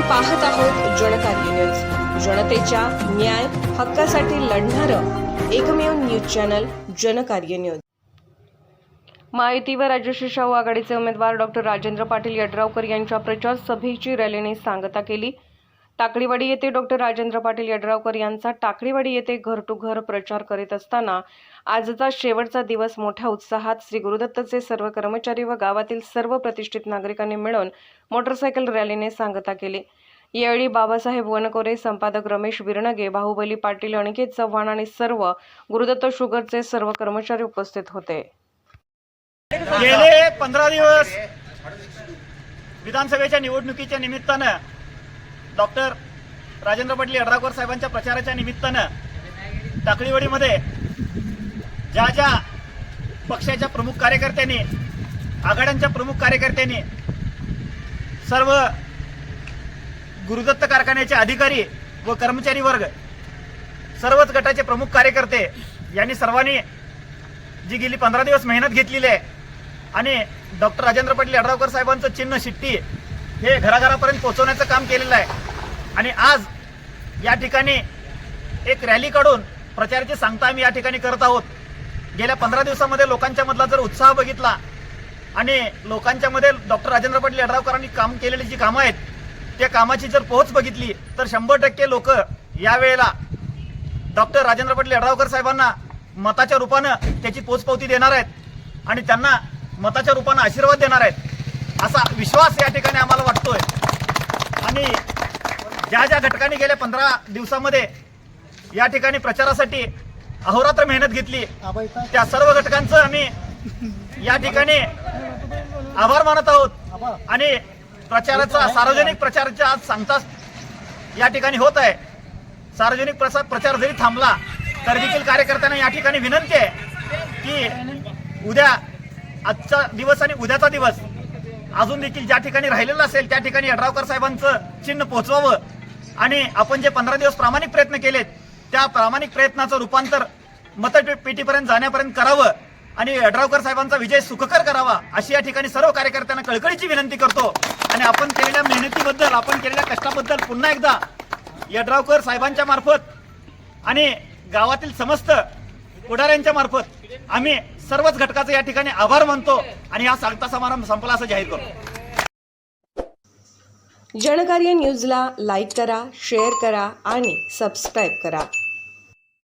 पाहत आहोत जनकार्य न्यूज जनतेच्या न्याय हक्कासाठी लढणारं एकमेव न्यूज चॅनल जनकार्य न्यूज माहिती व राजश्री शाहू आघाडीचे उमेदवार डॉक्टर राजेंद्र पाटील यड्रावकर यांच्या प्रचार सभेची रॅलीने सांगता केली. टाकळीवाडी येथे डॉक्टर राजेंद्र पाटील यड्रावकर यांचा टाकळीवाडी येथे घर टू घर प्रचार करीत असताना आजचा शेवटचा दिवस मोठ्या उत्साहात श्री गुरुदत्तचे सर्व कर्मचारी व गावातील सर्व प्रतिष्ठित नागरिकांनी मिळून मोटरसायकल रॅलीने सांगता केली. यावेळी बाबासाहेब वनकोरे संपादक रमेश विरणगे बाहुबली पाटील अनिकेत चव्हाण आणि सर्व गुरुदत्त शुगरचे सर्व कर्मचारी उपस्थित होते. गेले पंधरा दिवस विधानसभेच्या निवडणुकीच्या निमित्तानं डॉक्टर राजेंद्र पाटील यड्रावकर साहेबांच्या प्रचाराच्या निमित्तानं टाकळीवाडीमध्ये ज्या ज्या पक्षाच्या प्रमुख कार्यकर्त्यांनी आघाड्यांच्या प्रमुख कार्यकर्त्यांनी सर्व गुरुदत्त कारखान्याचे अधिकारी व कर्मचारी वर्ग सर्वच गटाचे प्रमुख कार्यकर्ते यांनी सर्वांनी जी गेली पंधरा दिवस मेहनत घेतलेली आहे आणि डॉक्टर राजेंद्र पाटील यड्रावकर साहेबांचं चिन्ह शिट्टी हे घराघरापर्यंत पोहोचवण्याचं काम केलेलं आहे. आणि आज या ठिकाणी एक रॅली काढून प्रचाराची सांगता आम्ही या ठिकाणी करत आहोत. गेल्या पंधरा दिवसामध्ये लोकांच्या मधला जर उत्साह बघितला आणि लोकांच्या मध्ये डॉक्टर राजेंद्र पाटील यड्रावकरांनी काम केलेली जी कामं आहेत त्या कामाची जर पोहोच बघितली तर शंभर टक्के लोक यावेळेला डॉक्टर राजेंद्र पाटील यड्रावकर साहेबांना मताच्या रूपानं त्याची पोचपावती देणार आहेत. आणि त्यांना मताच्या रूपानं आशीर्वाद देणार आहेत. असा विश्वास या ठिकाणी आम्हाला वाटतोय. आणि ज्या ज्या घटकांनी गेल्या पंधरा दिवसामध्ये या ठिकाणी प्रचारासाठी अहोरात्र मेहनत घेतली त्या सर्व घटकांचं आम्ही या ठिकाणी आभार मानत आहोत. आणि प्रचाराचा सार्वजनिक प्रचाराचा आज सांगता या ठिकाणी होत आहे. सार्वजनिक प्रसार प्रचार जरी थांबला तर देखील कार्यकर्त्यांना या ठिकाणी विनंती आहे की उद्या आजचा दिवस आणि उद्याचा दिवस अजून देखील ज्या ठिकाणी राहिलेलं असेल त्या ठिकाणी यड्रावकर साहेबांचं चिन्ह पोहोचवावं आणि आपण जे पंधरा दिवस प्रामाणिक प्रयत्न केलेत त्या प्रामाणिक प्रयत्नाचं रूपांतर मतपेटीपर्यंत जाण्यापर्यंत करावं आणि यड्रावकर साहेबांचा विजय सुखकर करावा अशी या ठिकाणी सर्व कार्यकर्त्यांना कळकळीची विनंती करतो. आणि आपण केलेल्या मेहनतीबद्दल आपण केलेल्या कष्टाबद्दल पुन्हा एकदा यड्रावकर साहेबांच्या मार्फत आणि गावातील समस्त पुढाऱ्यांच्या मार्फत आम्ही सर्वच घटकाचे या ठिकाणी आभार मानतो आणि हा सांगता समारंभ संपला असं जाहीर करतो. जनकार्य न्यूजला लाईक करा शेअर करा आणि सबस्क्राईब करा.